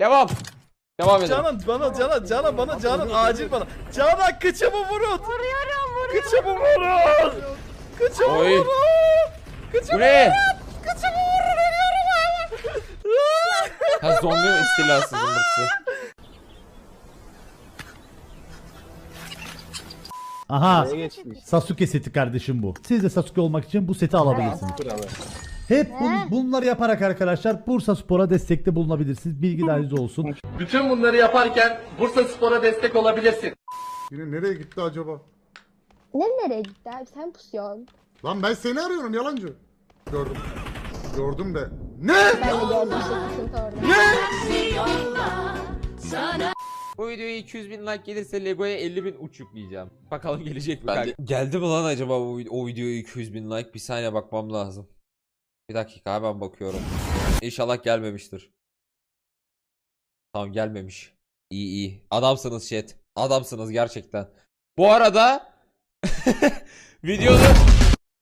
Devam. Devam edelim. Canan bana Canan Canan bana Canan acil bana. Canan kıçımı vurun. Vuruyorum vuruyorum. Kıçımı vurun. Kıçımı Oy. vurun. Bu Kıçımı ne? Kıçımı vurun ölüyorum abi. Ha zombi istilası zımbırtısı. Aha. Sasuke seti kardeşim bu. Siz de Sasuke olmak için bu seti alabilirsiniz. Hep bun- bunları yaparak arkadaşlar Bursa Spor'a destekte bulunabilirsiniz. Bilgi dahiliniz olsun. Bütün bunları yaparken Bursa Spor'a destek olabilirsin. Yine nereye gitti acaba? Ne nereye gitti abi sen pusuyorsun. Lan ben seni arıyorum yalancı. Gördüm. Gördüm de. Ne? Ben de gördüm işte sıkıntı orada. Bu videoya 200 bin like gelirse Lego'ya 50 bin uç yükleyeceğim. Bakalım gelecek mi? kanka? Geldi mi lan acaba bu, o videoya 200 bin like? Bir saniye bakmam lazım. Bir dakika hemen bakıyorum. İnşallah gelmemiştir. Tamam gelmemiş. İyi iyi. Adamsınız chat. Adamsınız gerçekten. Bu arada videonun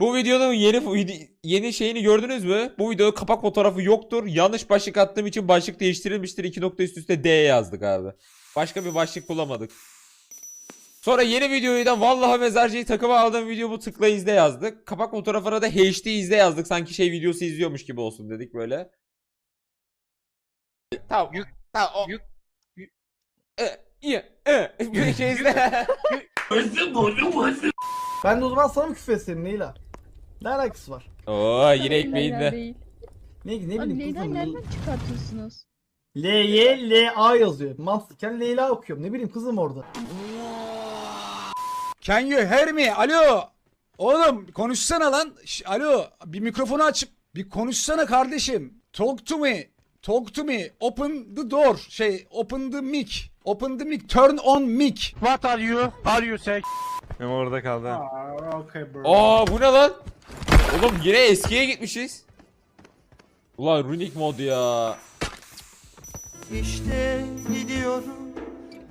bu videonun yeni yeni şeyini gördünüz mü? Bu videoda kapak fotoğrafı yoktur. Yanlış başlık attığım için başlık değiştirilmiştir. İki nokta üst üste D yazdık abi. Başka bir başlık bulamadık. Sonra yeni videoyu da vallahi mezarcıyı takıma aldığım video bu tıkla izle yazdık. Kapak fotoğrafına da HD izle yazdık. Sanki şey videosu izliyormuş gibi olsun dedik böyle. Tamam. Tamam. O... Yük. E, iyi. E, bir şey izle. Ben de o zaman sana mı küfür etsem Leyla? Ne alakası var? Oo yine ekmeğinde. Değil. Ne, ne Abi bileyim neyden kızım. nereden çıkartıyorsunuz? L, Y, L, A yazıyor. Mantıken Leyla okuyorum. Ne bileyim kızım orada. Can you hear me? Alo. Oğlum konuşsana lan. Ş- Alo bir mikrofonu açıp bir konuşsana kardeşim. Talk to me. Talk to me. Open the door. Şey open the mic. Open the mic. Turn on mic. What are you? Are you say? Benim orada kaldı. Aa bu ne lan? Oğlum yine eskiye gitmişiz. Ulan runik mod ya. İşte gidiyorum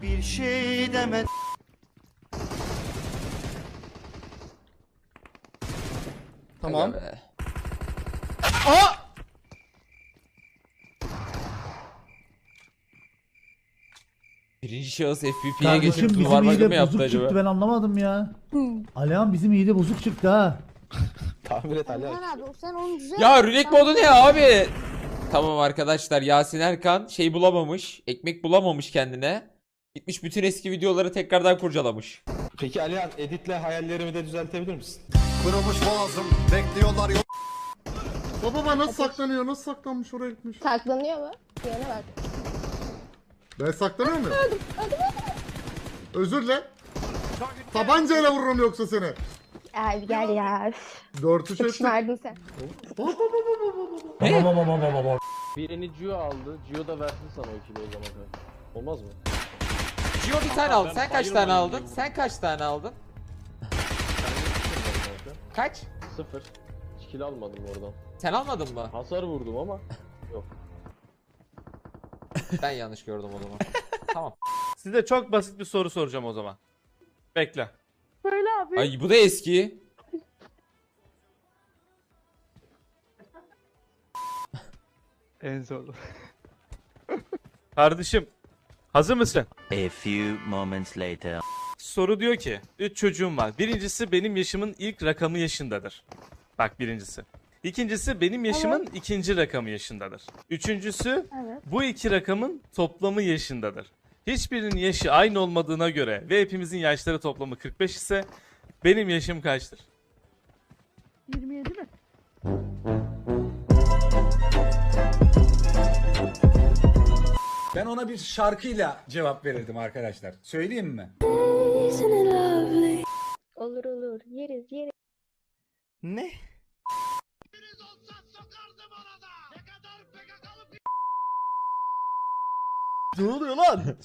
bir şey demedim. Tamam. Aga be. Birinci şahıs FPP'ye Kardeşim geçip bizim duvar bakımı hile mı bozuk yaptı çıktı acaba? ben anlamadım ya. Alihan bizim hile bozuk çıktı ha. Aman abi sen onu düzelt. Ya runik modu ne abi? Tamam arkadaşlar Yasin Erkan şey bulamamış. Ekmek bulamamış kendine. Gitmiş bütün eski videoları tekrardan kurcalamış. Peki Alihan editle hayallerimi de düzeltebilir misin? Kırılmış boğazım. Bekliyorlar yol. Baba baba nasıl saklanıyor? Nasıl saklanmış oraya gitmiş? Saklanıyor mu? Diyene bak. Ben saklanıyor muyum? Özür dile. Tabancayla vururum yoksa seni. Abi gel ya. Dört üç Çok ettik. şımardın sen. Birini Gio aldı. Gio da versin sana o kilo o zaman. Olmaz mı? Tane aldı. Sen kaç tane aldın? Sen kaç tane aldın? Kaç? Sıfır. Hiç kilo almadım oradan. Sen almadın mı? Hasar vurdum ama. Ben yanlış gördüm o zaman. tamam. Size çok basit bir soru soracağım o zaman. Bekle. Böyle abi. Ay bu da eski. En zorlu. Kardeşim. Hazır mısın? A few moments later. Soru diyor ki 3 çocuğum var. Birincisi benim yaşımın ilk rakamı yaşındadır. Bak birincisi. İkincisi benim yaşımın ikinci rakamı yaşındadır. Üçüncüsü Evet. bu iki rakamın toplamı yaşındadır. Hiçbirinin yaşı aynı olmadığına göre ve hepimizin yaşları toplamı 45 ise benim yaşım kaçtır? 27 mi? Ben ona bir şarkıyla cevap verirdim arkadaşlar. Söyleyeyim mi? Olur olur. Yeriz yeriz. Ne? Ne oluyor lan?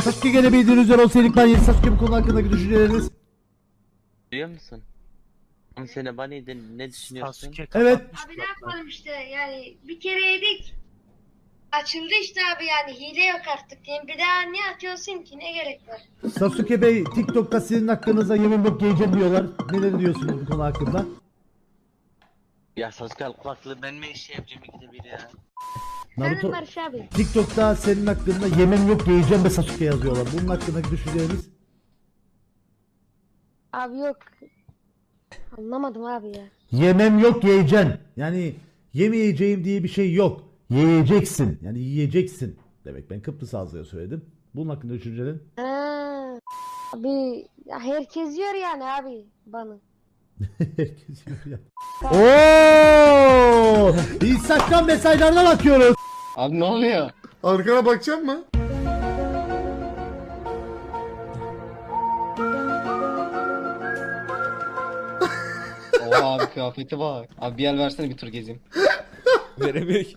Sasuke gene bildiğiniz üzere olsaydık ben yeni Sasuke bu konu hakkındaki düşünceleriniz. Biliyor musun? Ama sen bana ne düşünüyorsun? Evet. Abi ne yapalım işte yani bir kere yedik. Açıldı işte abi yani hile yok artık. Yani bir daha niye atıyorsun ki ne gerek var? Sasuke Bey TikTok'ta sizin hakkınızda yemin bok yiyeceğim diyorlar. Neler diyorsunuz bu konu hakkında? Ya Sasuke al kulaklığı ben mi şey yapacağım ikide bir ya? Naruto Barış abi. TikTok'ta senin hakkında yemem yok yiyeceğim ve Sasuke yazıyorlar. Bunun hakkındaki düşünceleriniz? Abi yok. Anlamadım abi ya. Yemem yok yiyeceksin. Yani yemeyeceğim diye bir şey yok. Yiyeceksin. Yani yiyeceksin demek. Ben Kıbrıs ağzıyla söyledim. Bunun hakkında düşüncelerin? Ha. Abi ya herkes yiyor yani abi bana. Herkes yiyor ya. Oo! Instagram mesajlarına bakıyoruz. Abi ne oluyor? Arkana bakacak mı? Oha abi kıyafeti bak. Abi bir yer versene bir tur gezeyim. Veremiyor ki.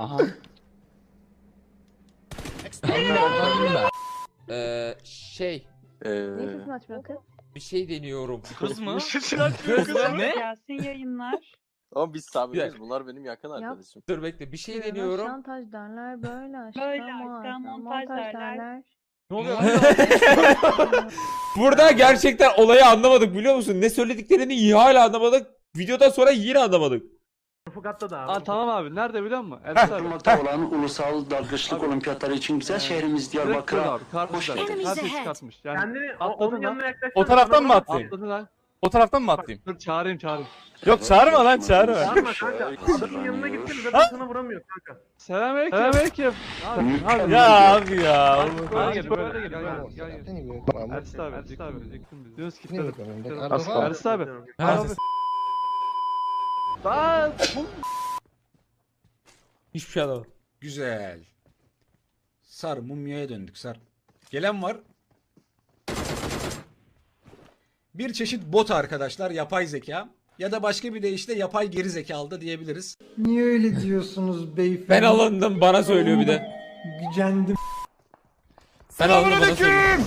Aha. Ee, şey Niye sesini açmıyor kız? bir şey deniyorum. Kız mı? Kız mı? Ne? Gelsin yayınlar. Ama biz sabitiz, bunlar benim yakın arkadaşım. Dur bekle bir şey deniyorum. Şantaj derler böyle aşkta Böyle montaj, aşkta montaj montaj derler. Ne oluyor? Burada gerçekten olayı anlamadık biliyor musun? Ne söylediklerini iyi hala anlamadık. Videodan sonra yine anlamadık. Fukatta da Aa tamam abi nerede biliyor musun? Ersin abi. Durmakta olan ulusal dalgıçlık olimpiyatları için güzel şehrimiz Diyarbakır'a Kartmış hoş geldin. Herkes çıkartmış. Yani Kendini Atladın lan. yaklaştır. O taraftan mı atladın lan. O taraftan mı atlayayım? Dur çağırayım çağırayım. Yok çağırma lan çağırma. Adamın yanına gittin zaten sana vuramıyor kanka. Selamünaleyküm. Selamünaleyküm. Abi, Ya abi ya. Böyle gel, böyle gel. Gel gel. gel. Ersin abi, Ersin abi. Yunus gitti. Ersin abi. Ha, Lan! hiçbir şey anlamadım. Güzel. Sar mumyaya döndük sar. Gelen var. Bir çeşit bot arkadaşlar yapay zeka. Ya da başka bir deyişle yapay geri zekalı da diyebiliriz. Niye öyle diyorsunuz beyefendi? Ben alındım bana söylüyor bir de. Gücendim. Ben alındım bana söylüyor.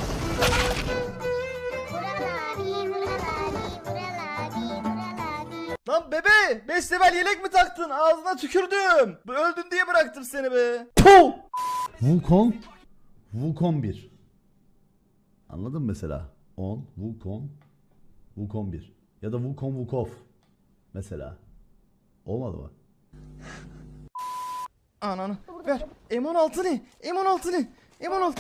Bebe! 5 level yelek mi taktın? Ağzına tükürdüm. Öldün diye bıraktım seni be. Wukong Wukong 1. Anladın mı mesela? 10 Wukong Wukong 1. Ya da Wukong Wukov. Mesela. Olmadı mı? Ananı ver. M16 ne? M16 ne? M16.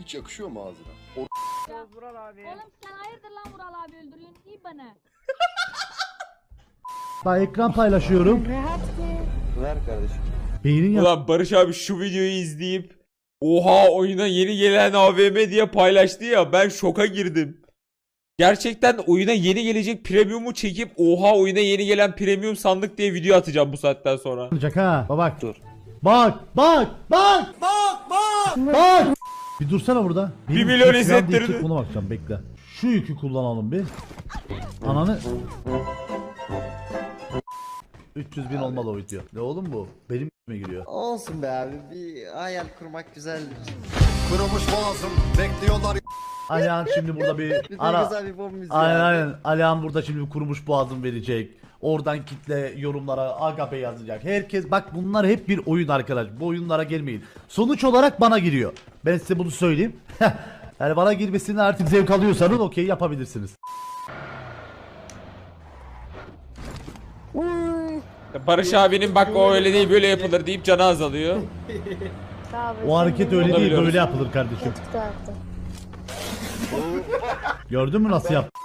Hiç yakışıyor mu ağzına? Oğlum sen hayırdır lan Vural abi öldürüyorsun iyi bana. Bak ekran paylaşıyorum. Ver kardeşim. Beynin ya Ulan Barış abi şu videoyu izleyip oha oyuna yeni gelen AVM diye paylaştı ya ben şoka girdim. Gerçekten oyuna yeni gelecek premium'u çekip oha oyuna yeni gelen premium sandık diye video atacağım bu saatten sonra. olacak ha. Bak bak. Dur. Bak bak bak. Bak bak. Bak. Bir dursana burada. Bir Benim milyon şu silahım izlettirdi. değişecek, Buna bakacağım bekle. Şu yükü kullanalım bir. Ananı. 300 bin olmalı o video. Ne oğlum bu? Benim mi giriyor? Olsun be abi. Bir hayal kurmak güzeldir. Kırılmış boğazım. Bekliyorlar Alihan şimdi burada bir ara... bir bomba Aynen aynen. Alihan burada şimdi bir kurumuş boğazım verecek. Oradan kitle yorumlara agape yazacak. Herkes bak bunlar hep bir oyun arkadaş. Bu oyunlara gelmeyin. Sonuç olarak bana giriyor. Ben size bunu söyleyeyim. yani bana girmesini artık zevk alıyorsanız okey yapabilirsiniz. Barış abinin bak o öyle değil böyle yapılır deyip canı azalıyor. O hareket öyle değil böyle yapılır kardeşim. Gördün mü nasıl yaptı?